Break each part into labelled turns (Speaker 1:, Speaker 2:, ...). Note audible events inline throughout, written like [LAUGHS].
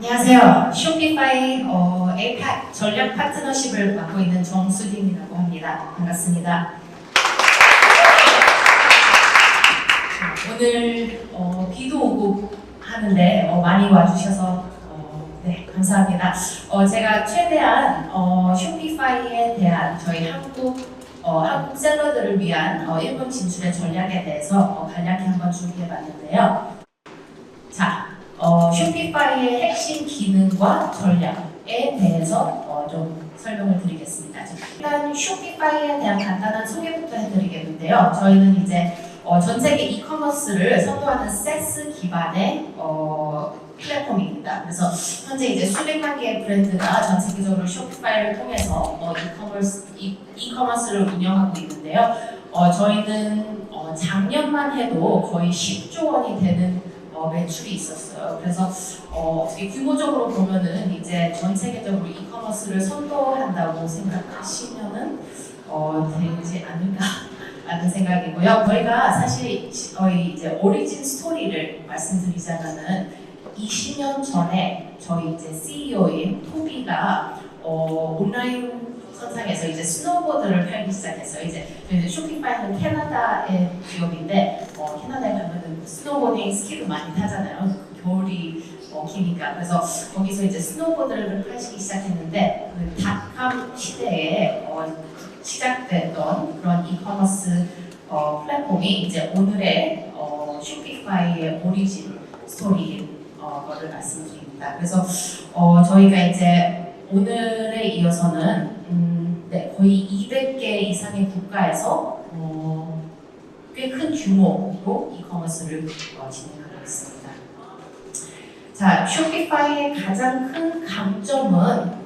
Speaker 1: 안녕하세요. 쇼피파이 어, APAC 전략 파트너십을 맡고 있는 정수진이라고 합니다. 반갑습니다. 자, 오늘 어, 비도 오고 하는데 어, 많이 와주셔서 어, 네 감사합니다. 어, 제가 최대한 어, 쇼피파이에 대한 저희 한국 어, 한국 셀러들을 위한 어, 일본 진출의 전략에 대해서 어, 간략히 한번 준비해봤는데요. 자, 어, 쇼피파이의 핵심 기능과 전략에 대해서 어, 좀 설명을 드리겠습니다. 자, 일단 쇼피파이에 대한 간단한 소개부터 해드리겠는데요. 저희는 이제 어, 전 세계 이커머스를 선도하는 세스 기반의 어, 플랫폼입니다. 그래서 현재 이제 수백만 개의 브랜드가 전 세계적으로 쇼피파이를 통해서 어, 이커머스 이, 이커머스를 운영하고 있는데요. 어, 저희는 어, 작년만 해도 거의 10조 원이 되는 어, 매출이 있었어요. 그래서 어, 어떻게 규모적으로 보면은 이제 전 세계적으로 이커머스를 선도한다고 생각하시면은 어, 되지 않을까 라는 생각이고요. 저희가 사실 저희 이제 오리진 스토리를 말씀드리자면은 20년 전에 저희 이제 CEO인 토비가 어, 온라인 선상에서 이제 스노보드를 팔기 시작했어요. 이제 쇼핑파이는 캐나다의 기업인데 어, 캐나다에 가면은 스노보딩 스키를 많이 타잖아요. 그 겨울이 어, 기니까 그래서 거기서 이제 스노보드를 팔기 시작했는데 그 닷컴 시대에 어, 시작됐던 그런 이커머스 어, 플랫폼이 이제 오늘의 어, 쇼피파이의 오리진 스토리인 어, 거를 말씀드립니다. 그래서 어, 저희가 이제 오늘에 이어서는 음, 네, 거의 200개 이상의 국가에서 어, 꽤 큰 규모로 이커머스를 어, 진행하고 있습니다. 자, 쇼피파이의 가장 큰 강점은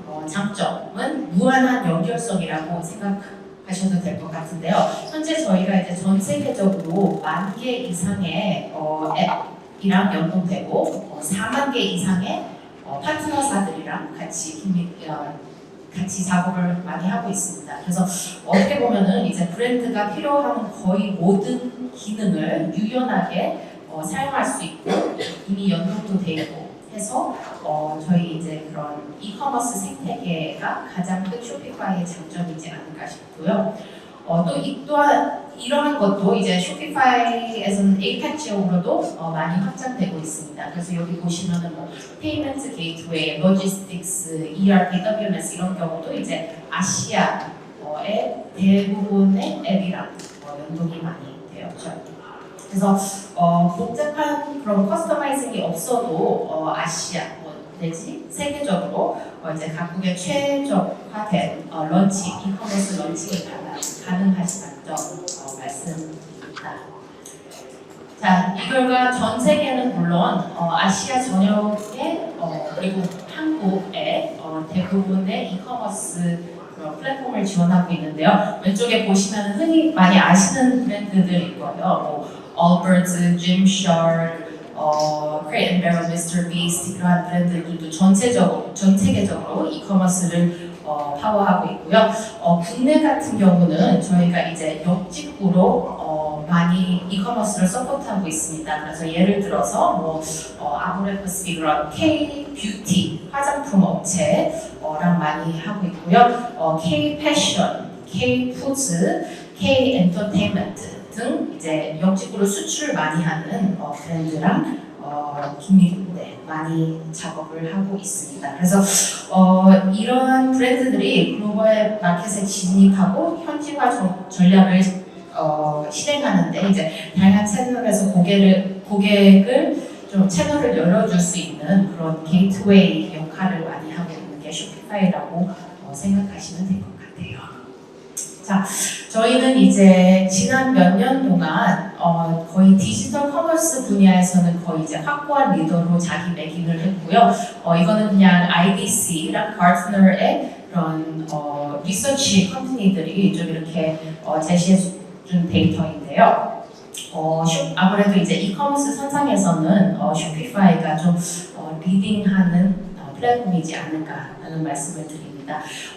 Speaker 1: 어, 장점은 무한한 연결성이라고 생각하셔도 될 것 같은데요. 현재 저희가 이제 전 세계적으로 만 개 이상의 어, 앱이랑 연동되고 어, 4만 개 이상의 어, 파트너사들이랑 같이 긴밀 어, 같이 작업을 많이 하고 있습니다. 그래서 어떻게 보면은 이제 브랜드가 필요한 거의 모든 기능을 유연하게 어, 사용할 수 있고 이미 연동도 돼 있고 해서 어, 저희 이제 그런 이커머스 생태계가 가장 큰 쇼피파이의 장점이지 않을까 싶고요. 어, 또 이 또한 이러한 것도 이제 쇼피파이에서는 APEC 지역으로도 어, 많이 확장되고 있습니다. 그래서 여기 보시면은 뭐 페이먼트 게이트웨이, 로지스틱스, ERP, WMS 이런 경우도 이제 아시아의 대부분의 앱이랑 어, 연동이 많이 되었죠. 그래서 어, 복잡한 그런 커스터마이징이 없어도 어, 아시아 뭐 내지 세계적으로 어, 이제 각국의 최적화된 어, 런치, 이커머스 런칭이 가능, 가능하시다는 점 어, 말씀드립니다. 자, 이 결과 전 세계는 물론 어, 아시아 전역에 어, 그리고 한국의 어, 대부분의 이커머스 플랫폼을 지원하고 있는데요. 왼쪽에 보시면 흔히 많이 아시는 브랜드들이 있고요. 뭐 Allbirds, Gymshark, 어, Mr. Beast 이러한 브랜드들도 전체적으로 전 세계적으로 이커머스를 어, 파워하고 있고요. 어, 국내 같은 경우는 저희가 이제 역직구로 어, 많이 이커머스를 서포트하고 있습니다. 그래서 예를 들어서 뭐 어, 아모레퍼스비 그런 K 뷰티 화장품 업체랑 많이 하고 있고요. 어, K 패션, K 푸드, K 엔터테인먼트 등 이제 역직구로 수출을 많이 하는 어, 브랜드랑 어, 네, 많이 작업을 하고 있습니다. 그래서 어, 이러한 브랜드들이 글로벌 마켓에 진입하고 현지화 전- 전략을 어, 실행하는데 이제 다양한 채널에서 고객을 고객을 좀 채널을 열어줄 수 있는 그런 게이트웨이 역할을 많이 하고 있는 게 쇼피파이라고 어, 생각하시면 될 것 같아요. 자, 저희는 이제 지난 몇 년 동안 어, 거의 디지털 커머스 분야에서는 거의 이제 확고한 리더로 자기매김을 했고요. 어, 이거는 그냥 IDC랑 가트너의 그런 어, 리서치 컴퍼니들이 좀 이렇게 어, 제시해준 데이터인데요. 어, 쇼- 아무래도 이제 이커머스 선상에서는 어, 쇼피파이가 좀 어, 리딩하는 어, 플랫폼이지 않을까라는 말씀을 드립니다.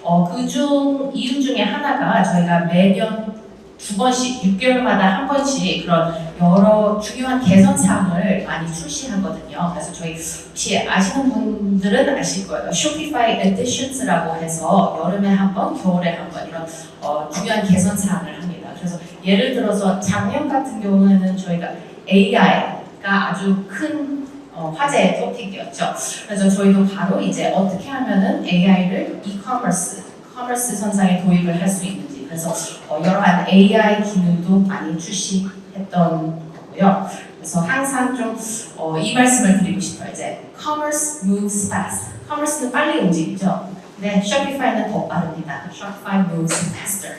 Speaker 1: 어, 그중 이유 중에 하나가 저희가 매년 두 번씩 6개월마다 한 번씩 그런 여러 중요한 개선 사항을 많이 출시하거든요. 그래서 저희 혹시 아시는 분들은 아실 거예요. 쇼피파이 에디션스라고 해서 여름에 한 번, 겨울에 한 번 이런 어, 중요한 개선 사항을 합니다. 그래서 예를 들어서 작년 같은 경우에는 저희가 AI가 아주 큰 어, 화제의 토픽이었죠. 그래서 저희도 바로 이제 어떻게 하면은 AI를 e-commerce, 커머스 선상에 도입을 할 수 있는지 그래서 어, 여러한 AI 기능도 많이 출시했던 거고요. 그래서 항상 좀 어, 이 말씀을 드리고 싶어요. 이제 commerce moves fast. commerce는 빨리 움직이죠. 근데 Shopify는 더 빠릅니다. Shopify moves faster.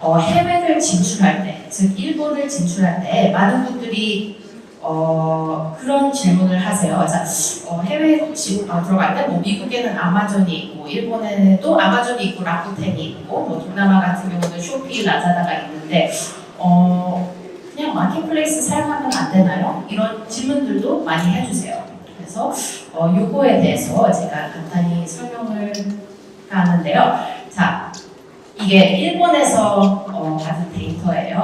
Speaker 1: 어, 해외를 진출할 때, 즉 일본을 진출할 때 많은 분들이 어, 그런 질문을 하세요. 자, 어, 해외에 혹시 어, 들어갈 때 뭐 미국에는 아마존이 있고 일본에도 아마존이 있고 라쿠텐이 있고 뭐 동남아 같은 경우는 쇼피, 라자다가 있는데 어, 그냥 마켓플레이스 사용하면 안 되나요? 이런 질문들도 많이 해주세요. 그래서 어, 요거에 대해서 제가 간단히 설명을 하는데요. 자, 이게 일본에서 어, 받은 데이터예요.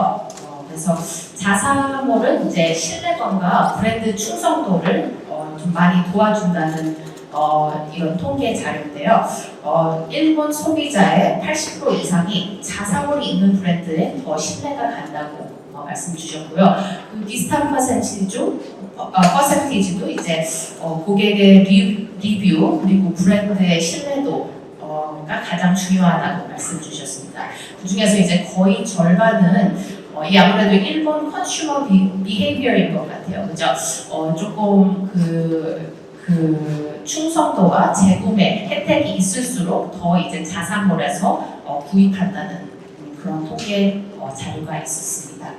Speaker 1: 어, 그래서 자사몰은 이제 신뢰감과 브랜드 충성도를 어, 좀 많이 도와준다는 어, 이런 통계 자료인데요. 어, 일본 소비자의 80% 이상이 자사몰이 있는 브랜드에 더 신뢰가 간다고 어, 말씀 주셨고요. 그 비슷한 퍼센티지도 어, 퍼센티지도 이제 어, 고객의 리, 리뷰 그리고 브랜드의 신뢰도 어, 가 가장 중요하다고 말씀 주셨습니다. 그 중에서 이제 거의 절반은 어, 이 아무래도 일본 컨슈머 비, 비헤이비어인 것 같아요. 그죠? 어, 조금 그, 그 충성도와 재구매 혜택이 있을수록 더 이제 자산몰에서 어, 구입한다는 그런 통계 어, 자료가 있었습니다.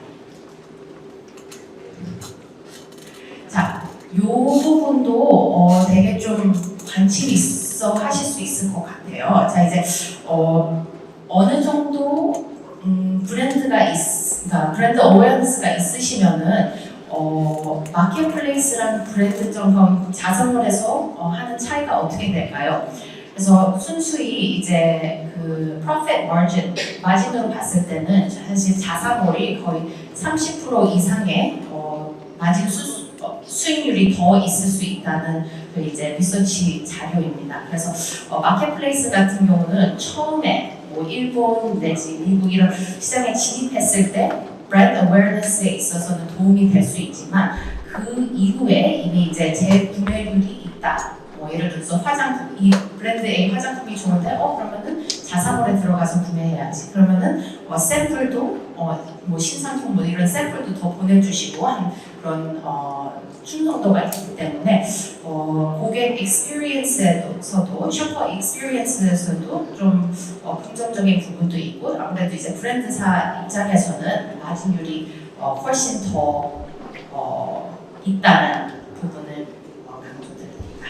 Speaker 1: 자, 요 부분도 어, 되게 좀 관심 있어 하실 수 있을 것 같아요. 자, 이제 어, 어느 정도 음, 브랜드가 있, 그러니까 브랜드 어웨어니스가 있으시면은 어, 마켓플레이스라는 브랜드 점검 자선물에서 어, 하는 차이가 어떻게 될까요? 그래서 순수히 이제 그 profit margin 마진으로 봤을 때는 사실 자사몰이 거의 30% 이상의 어, 마진 수, 어, 수익률이 더 있을 수 있다는 그 이제 리서치 자료입니다. 그래서 어, 마켓플레이스 같은 경우는 처음에 뭐 일본 내지 미국 이런 시장에 진입했을 때 브랜드 어웨어니스에 있어서는 도움이 될 수 있지만 그 이후에 이미 이제 재구매율이 있다. 뭐 예를 들어서 화장품, 이 브랜드 A 화장품이 좋은데 어 그러면은 자사몰에 들어가서 구매해야지. 그러면은 어, 샘플도 어 뭐 신상품 뭐 이런 샘플도 더 보내주시고 한 그런 어 충성도가 있기 때문에 어 고객 익스피리언스에서도 셔퍼 익스피리언스에서도 좀 어, 긍정적인 부분도 있고 아무래도 이제 브랜드사 입장에서는 마진율이 어, 훨씬 더 어, 있다는 부분을 어, 강조드립니다.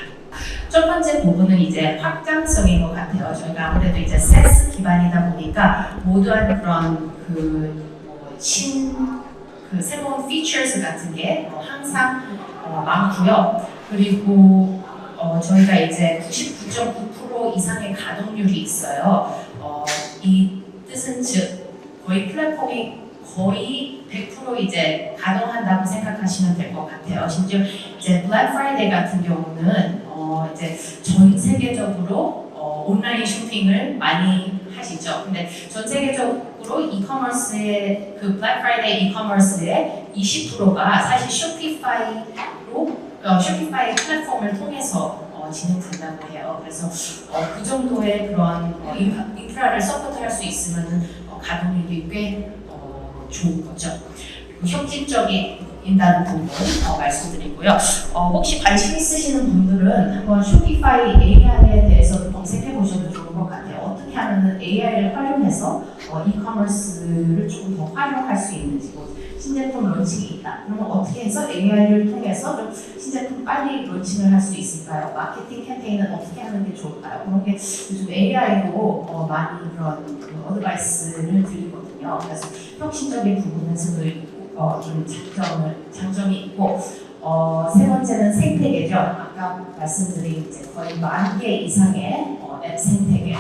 Speaker 1: 첫 번째 부분은 이제 확장성인 것 같아요. 저희가 아무래도 이제 세스 기반이다 보니까 모두한 그런 그신 그 새로운 features 같은 게 어, 항상 어, 많고요. 그리고 어, 저희가 이제 99.9% 이상의 가동률이 있어요. 어, 이 뜻은 즉 거의 플랫폼이 거의 100% 이제 가동한다고 생각하시면 될 것 같아요. 심지어 이제 블랙 프라이데이 같은 경우는 어, 이제 전 세계적으로 어, 온라인 쇼핑을 많이 하시죠. 근데 전 세계적으로 이커머스의 그 블랙 프라이데이 이커머스의 20%가 사실 쇼피파이로 어, 쇼피파이 플랫폼을 통해서 어, 진행된다고 해요. 그래서 어, 그 정도의 그런 어, 인프라, 인프라를 서포트할 수 있으면은 어, 가동률이 꽤 어, 좋은 거죠. 혁신적인다는 부분 어, 말씀드리고요. 어, 혹시 관심 있으시는 분들은 한번 쇼피파이 AI에 대해서 검색해 보셔도 좋을 것 같아요. 어떻게 하면 AI를 활용해서 어, 이커머스를 조금 더 활용할 수 있는지 뭐 신제품 론칭이 있다. 그러면 어떻게 해서 AI를 통해서 좀 신제품 빨리 론칭을 할 수 있을까요? 마케팅 캠페인은 어떻게 하는 게 좋을까요? 그런 게 요즘 AI로 어, 많이 그런 그 어드바이스를 드리거든요. 그래서 혁신적인 부분에서도 어, 좀 장점을 장점이 있고 어, 세 번째는 생태계죠. 아까 말씀드린 이제 거의 만 개 이상의 어, 앱 생태계.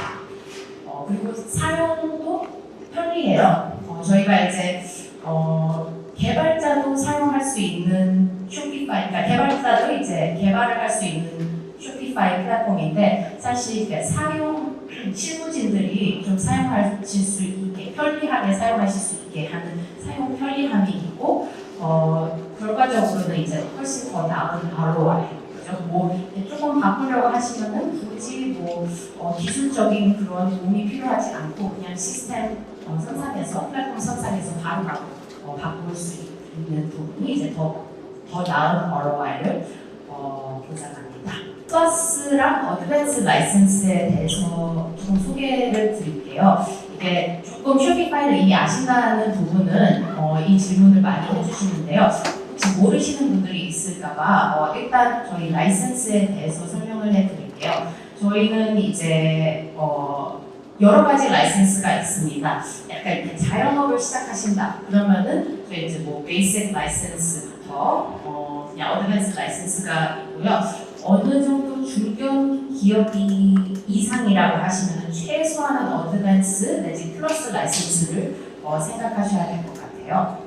Speaker 1: 어, 그리고 사용도 편리해요. 어, 저희가 이제 어, 개발자도 사용할 수 있는 쇼피파이, 그러니까 개발자도 이제 개발을 할 수 있는 쇼피파이 플랫폼인데 사실 사용 실무진들이 좀 사용하실 수 있게 편리하게 사용하실 수 있게 하는 사용 편리함이 있고 어, 결과적으로는 이제 훨씬 더 나은 ROI? 뭐 조금 바꾸려고 하시면은 굳이 뭐 어, 기술적인 그런 도움이 필요하지 않고 그냥 시스템 어, 선상에서 플랫폼 선상에서 바로 바, 어, 바꿀 수 있는 부분이 이제 더, 더 나은 ROI를 어, 보장합니다. 플러스랑 어드밴스 라이센스에 대해서 좀 소개를 드릴게요. 이게 조금 쇼피파이를 이미 아신다는 부분은 어, 이 질문을 많이 해주시는데요. 혹시 모르시는 분들이 있을까봐 어, 일단 저희 라이센스에 대해서 설명을 해드릴게요. 저희는 이제 어, 여러 가지 라이센스가 있습니다. 약간 이렇게 자영업을 시작하신다 그러면은 이제 뭐 베이직 라이센스부터 어, 그냥 어드밴스 라이센스가 있고요. 어느 정도 중견 기업이 이상이라고 하시면 최소한은 어드밴스 내지 플러스 라이센스를 어, 생각하셔야 될 것 같아요.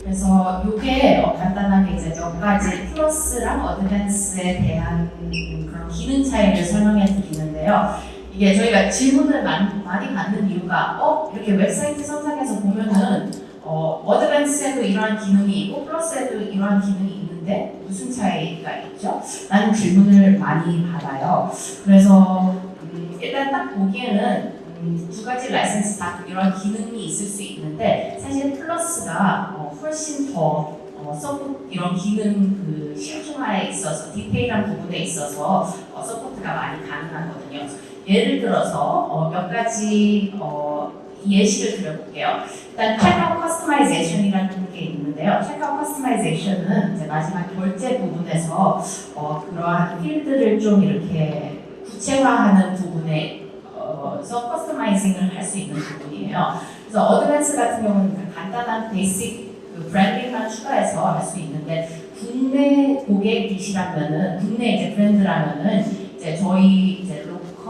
Speaker 1: 그래서 이게 어, 간단하게 이제 몇 가지 플러스랑 어드밴스에 대한 그런 기능 차이를 설명해 드리는데요. 이게 저희가 질문을 많이, 많이 받는 이유가 어 이렇게 웹사이트 선상에서 보면은 어, 어드밴스에도 이러한 기능이 있고 플러스에도 이러한 기능이 있는데 무슨 차이가 있죠? 라는 질문을 많이 받아요. 그래서 음, 일단 딱 보기에는 음, 두 가지 라이센스 다 이런 기능이 있을 수 있는데 사실 플러스가 어, 훨씬 더 어, 서포트 이런 기능 그 실중화에 있어서 디테일한 부분에 있어서 어, 서포트가 많이 가능하거든요. 예를 들어서 어, 몇 가지 어, 예시를 드려볼게요. 일단 checkout customization이라는 게 있는데요. checkout customization은 이제 마지막 결제 부분에서 어, 그러한 필드를 좀 이렇게 구체화하는 부분에 어, 서 커스터마이징을 할 수 있는 부분이에요. 그래서 어드밴스 같은 경우는 그 간단한 베이직 그 브랜딩만 추가해서 할 수 있는데 국내 고객이시라면은 국내 이제 브랜드라면은 이제 저희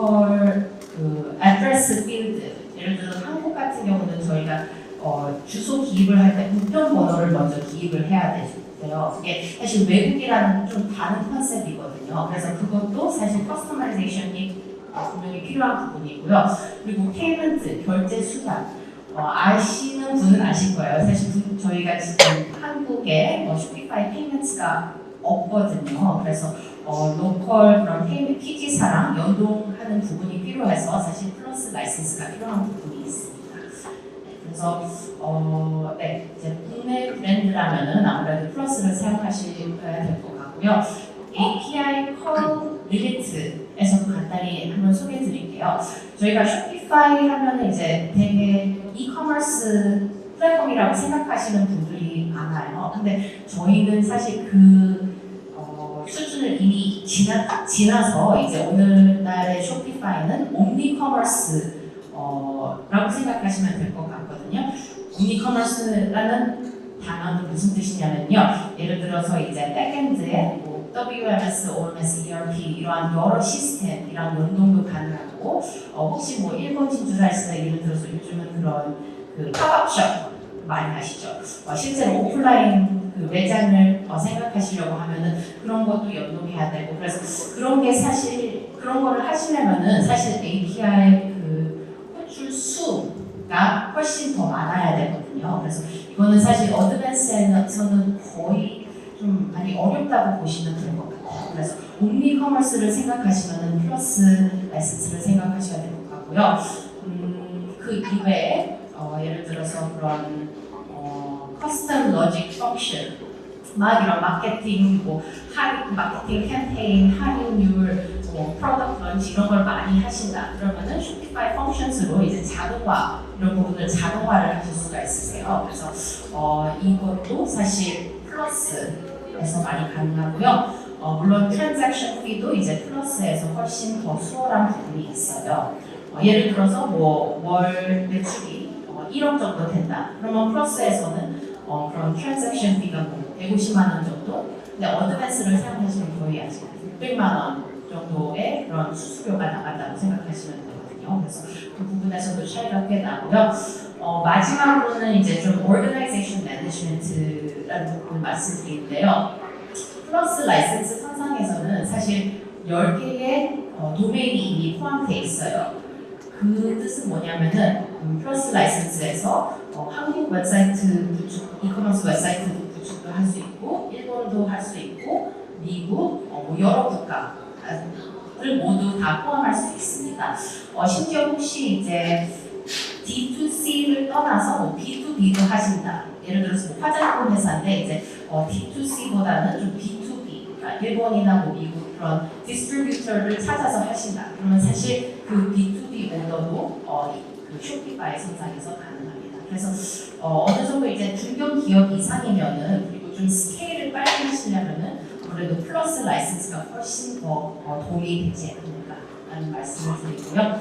Speaker 1: 로컬 그 애드레스 필드 예를 들어 한국 같은 경우는 저희가 어, 주소 기입을 할 때 우편 번호를 먼저 기입을 해야 돼요. 그게 사실 외국이라는 좀 다른 컨셉이거든요. 그래서 그것도 사실 커스터마이제이션이 어, 분명히 필요한 부분이고요. 그리고 페이먼트 결제 수단 어, 아시는 분은 아실 거예요. 사실 분- 저희가 지금 한국에 어, 쇼피파이 페이먼트가 없거든요. 그래서 어, 로컬 그런 페이먼트 PG사랑 연동하는 부분이 필요해서 사실 플러스 라이센스가 필요한 부분이 있습니다. 네, 그래서 어, 네, 이제 국내 브랜드라면은 아무래도 플러스를 사용하셔야 될 것 같고요. API 컬 리미트에서도 간단히 한번 소개해 드릴게요. 저희가 쇼피파이 하면은 이제 되게 이커머스 플랫폼이라고 생각하시는 분들이 많아요. 근데 저희는 사실 그 어, 수준을 이미 지나, 지나서 이제 오늘날의 쇼피파이는 옴니커머스 어, 라고 생각하시면 될 것 같거든요. 옴니커머스라는 단어는 무슨 뜻이냐면요. 예를 들어서 이제 백엔드에 뭐 WMS, OMS, ERP 이러한 여러 시스템이랑 연동도 가능하고 어, 혹시 뭐 일본 진출하시는 예를 들어서 요즘은 그런 그 팝업숍 많이 하시죠. 어, 실제로 오프라인 그 매장을 어, 생각하시려고 하면은 그런 것도 연동해야 되고 그래서 그런 게 사실 그런 거를 하시려면은 사실 API 그 호출 수가 훨씬 더 많아야 되거든요. 그래서 이거는 사실 어드밴스에서는 거의 좀 많이 어렵다고 보시면 될 것 같아요. 그래서 옴니 커머스를 생각하시면은 플러스 라이센스를 생각하셔야 될 것 같고요. 음, 그 이외에 어, 예를 들어서 그런 어, 커스텀 로직 펑션 막 이런 마케팅 뭐 할인 마케팅 캠페인 할인율 뭐 프로덕트 런치 이런 걸 많이 하신다 그러면은 쇼피파이 펑션스로 이제 자동화 이런 부분을 자동화를 하실 수가 있으세요. 그래서 어, 이것도 사실 플러스에서 많이 가능하고요. 어, 물론 트랜잭션 피도 이제 플러스에서 훨씬 더 수월한 부분이 있어요. 어, 예를 들어서 뭐 월 매출이 어, 1억 정도 된다. 그러면 플러스에서는 어, 그런 트랜잭션 뭐 150만 원 정도. 근데 어드밴스를 사용하시면 거의 아직 600만 원 정도의 그런 수수료가 나간다고 생각하시면 되거든요. 그래서 그 부분에서도 차이가 꽤 나고요. 어, 마지막으로는 이제 좀 organization management라는 부분을 말씀드리는데요. 플러스 라이센스 선상에서는 사실 10개의 어, 도메인이 이미 포함되어 있어요. 그 뜻은 뭐냐면은 음, 플러스 라이센스에서 어, 한국 웹사이트 구축, 이커머스 웹사이트 구축도 할 수 있고 일본도 할 수 있고 미국, 어, 뭐 여러 국가를 모두 다 포함할 수 있습니다. 어, 심지어 혹시 이제 D2C를 떠나서 뭐 B2B도 하신다. 예를 들어서 뭐 화장품 회사인데 이제 어, D2C보다는 좀 B2B, 그러니까 일본이나 뭐 미국 그런 디스트리뷰터를 찾아서 하신다. 그러면 사실 그 B2B 오더도 어, 이- 그 쇼피파이 선상에서 가능합니다. 그래서 어, 어느 정도 이제 중견 기업 이상이면은 그리고 좀 스케일을 빨리 하시려면은 아무래도 플러스 라이센스가 훨씬 더 어, 도움이 되지 않을까라는 말씀을 드리고요.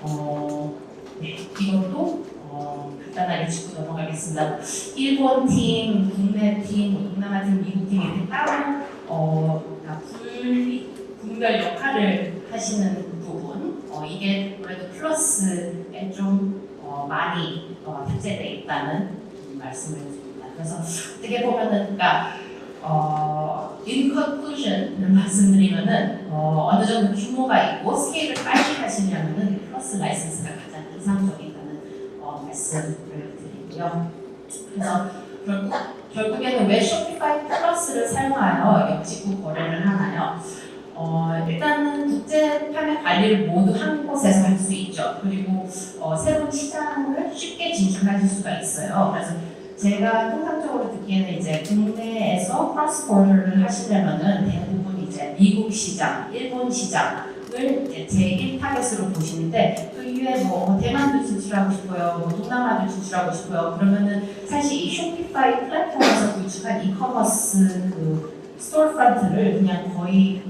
Speaker 1: 어, 네, 이것도 어, 간단하게 짚고 넘어가겠습니다. 일본 팀, 국내 팀, 뭐 동남아 팀, 미국 팀 이렇게 따로 어, 그러니까 분리, 분별 역할을 하시는 부분 어, 이게 그래도 플러스에 좀 어, 많이 어, 탑재되어 있다는 말씀을 드립니다. 그래서 어떻게 보면은 그러니까 어, in conclusion을 말씀드리면은 어, 어느 정도 규모가 있고 스케일을 빨리 하시려면은 플러스 라이센스가 가장 이상적이다는 어, 말씀을 드리고요. 그래서 결국 결국에는 왜 쇼피파이 플러스를 사용하여 역직구 거래를 하나요? 어, 일단은 국제 판매 관리를 모두 한 곳에서 할 수 있죠. 그리고 어, 새로운 시장을 쉽게 진출하실 수가 있어요. 그래서 제가 통상적으로 듣기에는 이제 국내에서 크로스 보더를 하시려면은 대부분 이제 미국 시장, 일본 시장 을 이제 제1 타겟으로 보시는데 그 이외에 뭐 대만도 진출하고 싶어요, 뭐 동남아도 진출하고 싶어요. 그러면은 사실 이 쇼피파이 플랫폼에서 구축한 이커머스 그 스토어프런트를 그냥 거의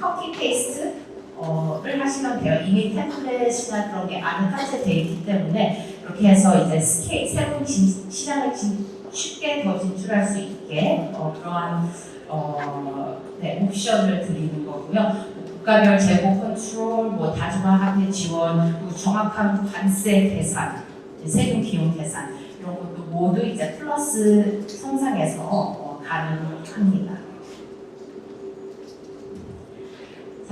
Speaker 1: 커피 페이스트 어를 하시면 돼요. 이미 템플릿이나 그런 게 안에 탑재되어 있기 때문에 이렇게 해서 이제 스케일 새로운 진, 시장을 진, 쉽게 더 진출할 수 있게 어, 그러한 어, 네, 옵션을 드리는 거고요. 국가별 재고 컨트롤, 뭐 다중화 합의 지원, 그리고 정확한 관세 계산, 세금 비용 계산 이런 것도 모두 이제 플러스 성상에서 어, 가능합니다.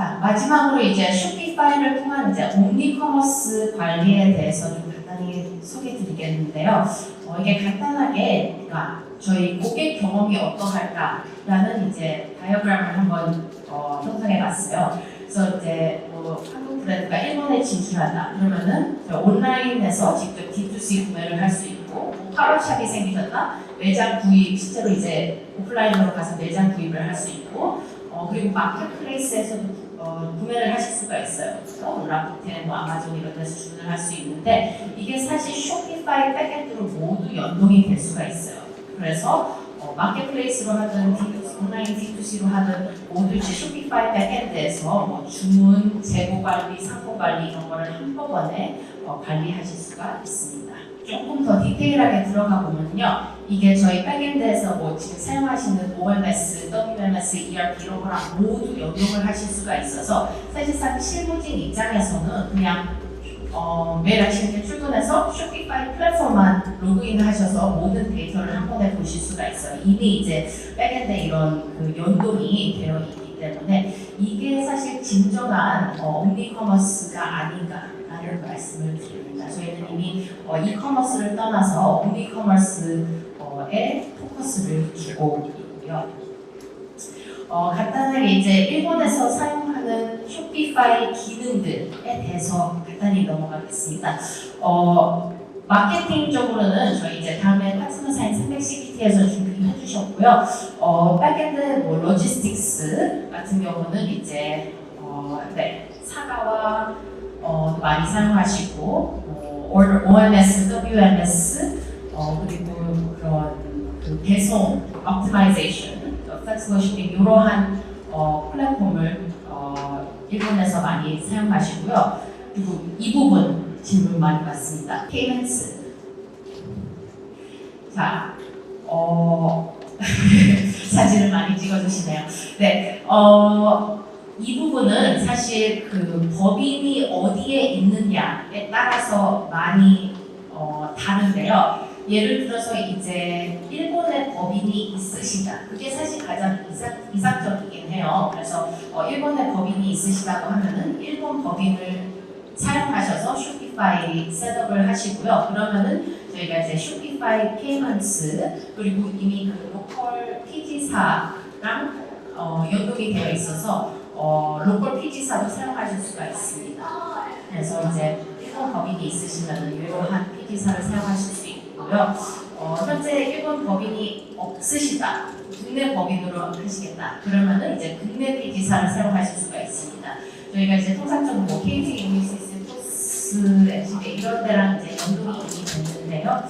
Speaker 1: 자 마지막으로 이제 쇼피파이를 통한 이제 옴니커머스 관리에 대해서 좀 간단히 소개드리겠는데요. 어, 이게 간단하게 그러니까 저희 고객 경험이 어떠할까라는 이제 다이어그램을 한번 어, 형성해 봤어요. 그래서 이제 뭐 한국 브랜드가 일본에 진출한다 그러면은 저 온라인에서 직접 D2C 구매를 할 수 있고 팝업샵이 생기셨다 매장 구입 실제로 이제 오프라인으로 가서 매장 구입을 할 수 있고 어, 그리고 마켓플레이스에서도 어, 구매를 하실 수가 있어요. 그래서 라쿠텐, 뭐 아마존 이런 데서 주문을 할 수 있는데 이게 사실 쇼피파이 백엔드로 모두 연동이 될 수가 있어요. 그래서 어, 마켓플레이스로 하든 D2C, 온라인 D2C로 하든 모두 이제 쇼피파이 백엔드에서 뭐 주문, 재고 관리, 상품 관리 이런 거를 한꺼번에 어, 관리하실 수가 있습니다. 조금 더 디테일하게 들어가 보면요. 이게 저희 백엔드에서 뭐 지금 사용하시는 OMS, WMS, ERP 이런 거랑 모두 연동을 하실 수가 있어서 사실상 실무진 입장에서는 그냥 어, 매일 아침에 출근해서 쇼피파이 플랫폼만 로그인 하셔서 모든 데이터를 한 번에 보실 수가 있어요. 이미 이제 백엔드에 이런 그 연동이 되어 있기 때문에 이게 사실 진정한 어, 옴니커머스가 아닌가 라는 말씀을 드립니다. 저희는 이미 어, 이커머스를 떠나서 옴니커머스에 포커스를 두고 있고요. 어, 간단하게 이제 일본에서 사용하는 쇼피파이 기능들에 대해서 간단히 넘어가겠습니다. 어, 마케팅적으로는 저희 이제 다음에 파트너 사인 300CPT에서 준비해 주셨고요. 어, 백엔드 뭐 로지스틱스 같은 경우는 이제 어, 네, 사과와 어, 많이 사용하시고 어, OMS, WMS 어, 그리고 그런 그 배송 optimization, flexible shipping 이러한 어, 플랫폼을 어, 일본에서 많이 사용하시고요. 그리고 이 부분 질문 많이 받습니다. payments. 자, 어, [LAUGHS] 사진을 많이 찍어주시네요. 네, 어, 이 부분은 사실 그 법인이 어디에 있느냐에 따라서 많이 어, 어, 다른데요. 예를 들어서 이제 일본에 법인이 있으시다. 그게 사실 가장 이상, 이상적이긴 해요. 그래서 어, 일본에 법인이 있으시다고 하면은 일본 법인을 사용하셔서 쇼피파이 셋업을 하시고요. 그러면은 저희가 이제 쇼피파이 페이먼트 그리고 이미 그 로컬 PG사랑 어, 연동이 되어 있어서 어, 로컬 PG사도 사용하실 수가 있습니다. 그래서 이제 일본 법인이 있으시면 이러한 PG사를 사용하실 수 있고요. 어, 현재 일본 법인이 없으시다. 국내 법인으로 하시겠다. 그러면은 이제 국내 PG사를 사용하실 수가 있습니다. 저희가 이제 통상적으로 뭐 KT 이니시스, 토스, 이런 데랑 이제 연동이 됐는데요.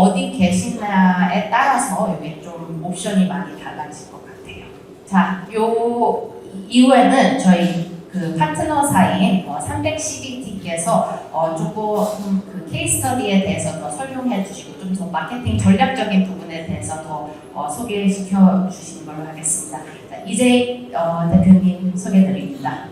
Speaker 1: 어디 계시냐에 따라서 이게 좀 옵션이 많이 달라질 것 같아요. 자, 요 이후에는 저희 그 파트너 사인 어, 312T께서 어, 조금 그 케이스 스터디에 대해서 더 설명해 주시고 좀 더 마케팅 전략적인 부분에 대해서 더 어, 소개시켜 주시는 걸로 하겠습니다. 자, 이제 어, 대표님 소개 드립니다.